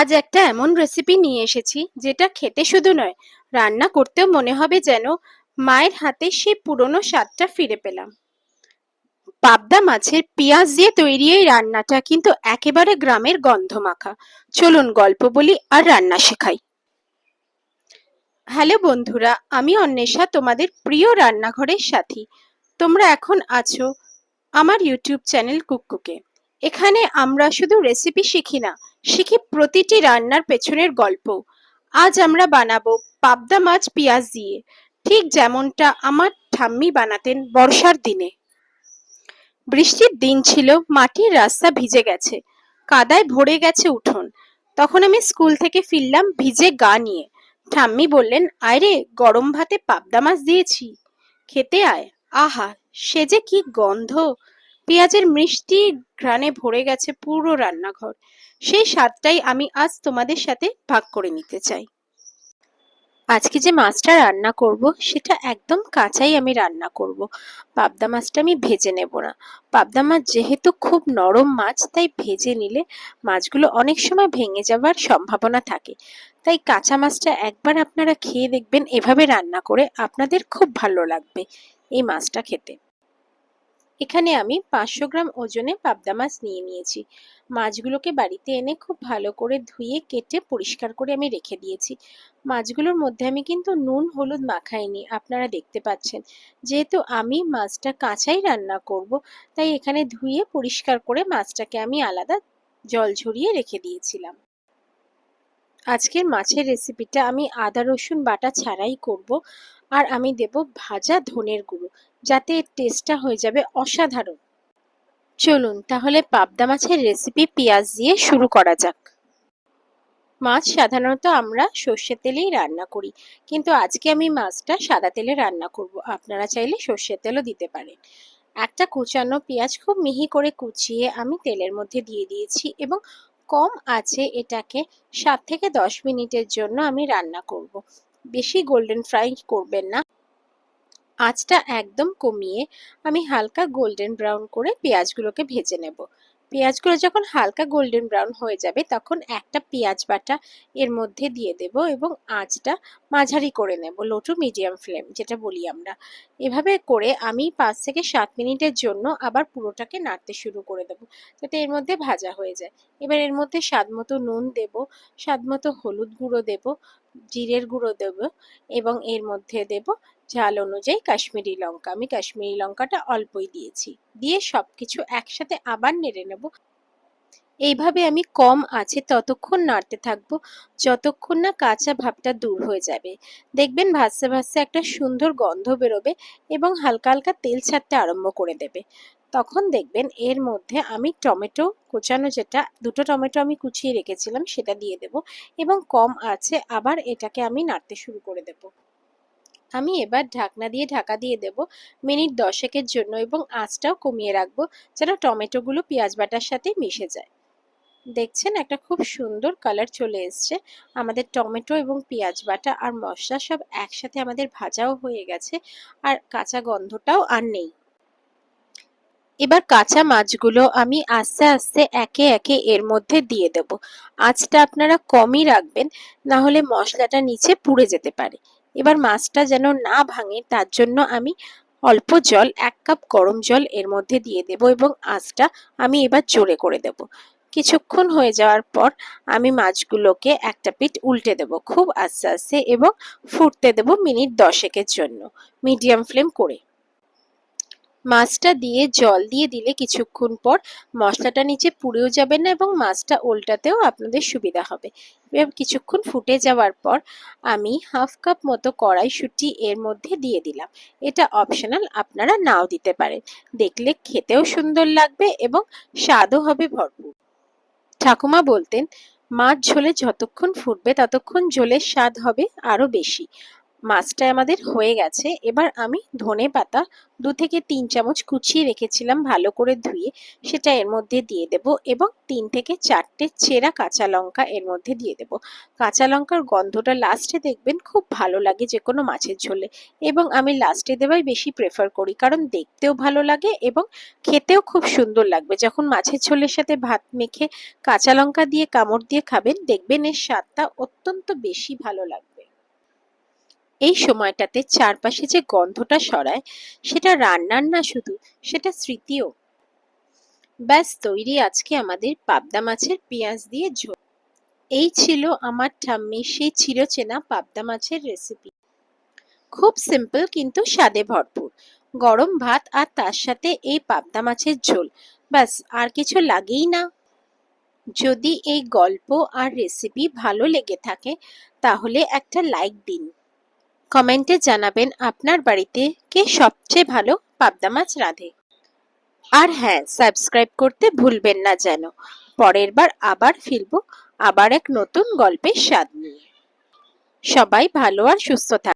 আজ একটা এমন রেসিপি নিয়ে এসেছি যেটা খেতে শুধু নয়, রান্না করতেও মনে হবে যেন মায়ের হাতে সেই পুরনো স্বাদটা ফিরে পেলাম। পাবদা মাছের পেঁয়াজ দিয়ে তৈরি এই রান্নাটা কিন্তু একেবারে গ্রামের গন্ধ মাখা চলুন গল্প বলি আর রান্না শেখাই। হ্যালো বন্ধুরা, আমি অন্বেষা, তোমাদের প্রিয় রান্নাঘরের সাথী। তোমরা এখন আছো আমার ইউটিউব চ্যানেল কুককুকে। এখানে আমরা শুধু রেসিপি শিখি না শিখি প্রতিটি রান্নার পেছনের গল্প? আজ আমরা বানাবো পাবদা মাছ পেঁয়াজ দিয়ে, ঠিক যেমনটা আমার ঠাম্মি বানাতেন বর্ষার দিনে। বৃষ্টির দিন ছিল, মাটির রাস্তা ভিজে গেছে, কাদায় ভরে গেছে উঠোন। তখন আমি স্কুল থেকে ফিরলাম ভিজে গা নিয়ে। ঠাম্মি বললেন আয়রে গরম ভাতে পাবদা মাছ দিয়েছি। খেতে আয়। আহা, সে যে কি গন্ধ! পেঁয়াজের মিষ্টি ঘ্রাণে ভরে গেছে পুরো রান্নাঘর। সেই স্বাদটাই আমি আজ তোমাদের সাথে ভাগ করে নিতে চাই। আজকে যে মাছটা রান্না করব, সেটা একদম কাঁচাই আমি রান্না করব। পাবদা মাছটা আমি ভেজে নেব না। পাবদা মাছ যেহেতু খুব নরম মাছ, তাই ভেজে নিলে মাছগুলো অনেক সময় ভেঙে যাওয়ার সম্ভাবনা থাকে। তাই কাঁচা মাছটা একবার আপনারা খেয়ে দেখবেন, এভাবে রান্না করে আপনাদের খুব ভালো লাগবে এই মাছটা খেতে। এখানে আমি পাঁচশো গ্রাম ওজনে পাবদা মাছ নিয়ে নিয়েছি। মাছগুলোকে বাড়িতে এনে খুব ভালো করে ধুয়ে, কেটে, পরিষ্কার করে আমি রেখে দিয়েছি। মাছগুলোর মধ্যে আমি কিন্তু নুন, হলুদ মাখাইনি, আপনারা দেখতে পাচ্ছেন। যেহেতু আমি মাছটা কাঁচাই রান্না করব, তাই এখানে ধুয়ে, পরিষ্কার করে মাছটাকে আমি আলাদা জল ঝরিয়ে রেখে দিয়েছিলাম। আজকের মাছের রেসিপিটা আমি আদা, রসুন বাটা ছাড়াই করব আর আমি দেব ভাজা ধনের গুঁড়ো যাতে এর টেস্টটা হয়ে যাবে অসাধারণ। চলুন তাহলে পাবদা মাছের রেসিপি পেঁয়াজ দিয়ে শুরু করা যাক। মাছ সাধারণত আমরা সর্ষের তেলেই রান্না করি, কিন্তু আজকে আমি মাছটা সাদা তেলে রান্না করব। আপনারা চাইলে সর্ষের তেলও দিতে পারেন। একটা কুচানো পেঁয়াজ খুব মিহি করে কুচিয়ে আমি তেলের মধ্যে দিয়ে দিয়েছি এবং কম আছে এটাকে সাত থেকে দশ মিনিটের জন্য আমি রান্না করব। বেশি গোল্ডেন ফ্রাই করবেন না। আঁচটা একদম কমিয়ে আমি হালকা গোল্ডেন ব্রাউন করে পেঁয়াজগুলোকে ভেজে নেব। পেঁয়াজগুলো যখন হালকা গোল্ডেন ব্রাউন হয়ে যাবে, তখন একটা পেঁয়াজ বাটা এর মধ্যে দিয়ে দেব এবং আঁচটা মাঝারি করে নেব লো টু মিডিয়াম ফ্লেম যেটা বলি আমরা। এভাবে করে আমি পাঁচ থেকে সাত মিনিটের জন্য আবার পুরোটাকে নাড়তে শুরু করে দেব, যাতে এর মধ্যে ভাজা হয়ে যায়। এবার এর মধ্যে স্বাদ মতো নুন দেব, স্বাদ মতো হলুদ গুঁড়ো দেব, জিরের গুঁড়ো দেব এবং এর মধ্যে দেব ঝাল অনুযায়ী কাশ্মীরি লঙ্কা। আমি কাশ্মীরি লঙ্কাটা অল্পই দিয়েছি। দিয়ে সব কিছু একসাথে আবার নেড়ে নেব। এইভাবে আমি কম আছে ততক্ষণ নাড়তে থাকব। যতক্ষণ না কাঁচা ভাবটা দূর হয়ে যাবে। দেখবেন ভাসতে ভাসতে একটা সুন্দর গন্ধ বেরোবে এবং হালকা হালকা তেল ছাড়তে আরম্ভ করে দেবে। তখন দেখবেন এর মধ্যে আমি টমেটো কোচানো যেটা, দুটো টমেটো আমি কুচিয়ে রেখেছিলাম সেটা দিয়ে দেব এবং কম আছে আবার এটাকে আমি নাড়তে শুরু করে দেবো। আমি এবার ঢাকনা দিয়ে ঢাকা দিয়ে দেব মিনিট দশেকের জন্য এবং আঁচটাও কমিয়ে রাখব যেন টমেটোগুলো পেঁয়াজ বাটার সাথে মিশে যায়। দেখছেন একটা খুব সুন্দর কালার চলে এসছে। আমাদের টমেটো এবং পেঁয়াজ বাটা আর মশলা সব একসাথে আমাদের ভাজাও হয়ে গেছে আর কাঁচা গন্ধটাও আর নেই। এবার কাঁচা মাছগুলো আমি আস্তে আস্তে একে একে এর মধ্যে দিয়ে দেব। আঁচটা আপনারা কমই রাখবেন না হলে মশলাটা নিচে পুড়ে যেতে পারে। এবার মাছটা যেন না ভাঙে, তার জন্য আমি অল্প জল, এক কাপ গরম জল এর মধ্যে দিয়ে দেব এবং আঁচটা আমি এবার জোরে করে দেব। কিছুক্ষণ হয়ে যাওয়ার পর আমি মাছগুলোকে একটা পিঠ উল্টে দেব খুব আস্তে আস্তে এবং ফুটতে দেব মিনিট দশেকের জন্য, মিডিয়াম ফ্লেম করে। মাছটা দিয়ে জল দিয়ে দিলে কিছুক্ষণ পর মশলাটা নিচে পুড়েও যাবে না এবং মাছটা ওল্টাতেও আপনাদের সুবিধা হবে। এবার কিছুক্ষণ ফুটে যাওয়ার পর আমি হাফ কাপ মতো কড়াইশুঁটি এর মধ্যে দিয়ে দিলাম। এটা অপশনাল আপনারা নাও দিতে পারেন। দেখলে খেতেও সুন্দর লাগবে এবং স্বাদও হবে ভরপুর। ঠাকুমা বলতেন, মাছ ঝোলে যতক্ষণ ফুটবে ততক্ষণ ঝোলের স্বাদ হবে আরও বেশি। মাছটা আমাদের হয়ে গেছে। এবার আমি ধনে পাতা দু থেকে তিন চামচ কুচিয়ে রেখেছিলাম ভালো করে ধুয়ে। সেটা এর মধ্যে দিয়ে দেব এবং তিন থেকে চারটে চেরা কাঁচা লঙ্কা এর মধ্যে দিয়ে দেব। কাঁচা লঙ্কার গন্ধটা লাস্টে দেখবেন খুব ভালো লাগে যে কোনো মাছের ঝোলে এবং আমি লাস্টে দেওয়াই বেশি প্রেফার করি কারণ দেখতেও ভালো লাগে এবং খেতেও খুব সুন্দর লাগবে। যখন মাছের ঝোলের সাথে ভাত মেখে কাঁচা লঙ্কা দিয়ে কামড় দিয়ে খাবেন দেখবেন এর স্বাদটা অত্যন্ত বেশি ভালো লাগবে। এই সময়টাতে চারপাশে যে গন্ধটা সরায় সেটা রান্নার না শুধু, সেটা স্মৃতিও। ব্যাস, তৈরি আজকে আমাদের পাবদা মাছের পেঁয়াজ দিয়ে ঝোল। এই ছিল আমার ঠাম্মির সেই চিরচেনা পাবদা মাছের রেসিপি খুব সিম্পল কিন্তু স্বাদে ভরপুর। গরম ভাত আর তার সাথে এই পাবদা মাছের ঝোল। ব্যাস, আর কিছু লাগেই না। যদি এই গল্প আর রেসিপি ভালো লেগে থাকে, তাহলে একটা লাইক দিন। কমেন্টে জানাবেন আপনার বাড়িতে কে সবচেয়ে ভালো পাবদা মাছ রাঁধে। আর হ্যাঁ সাবস্ক্রাইব করতে ভুলবেন না যেন। পরের বার আবার ফিরবো, আবার এক নতুন গল্পের স্বাদ নিয়ে। সবাই ভালো আর সুস্থ থাক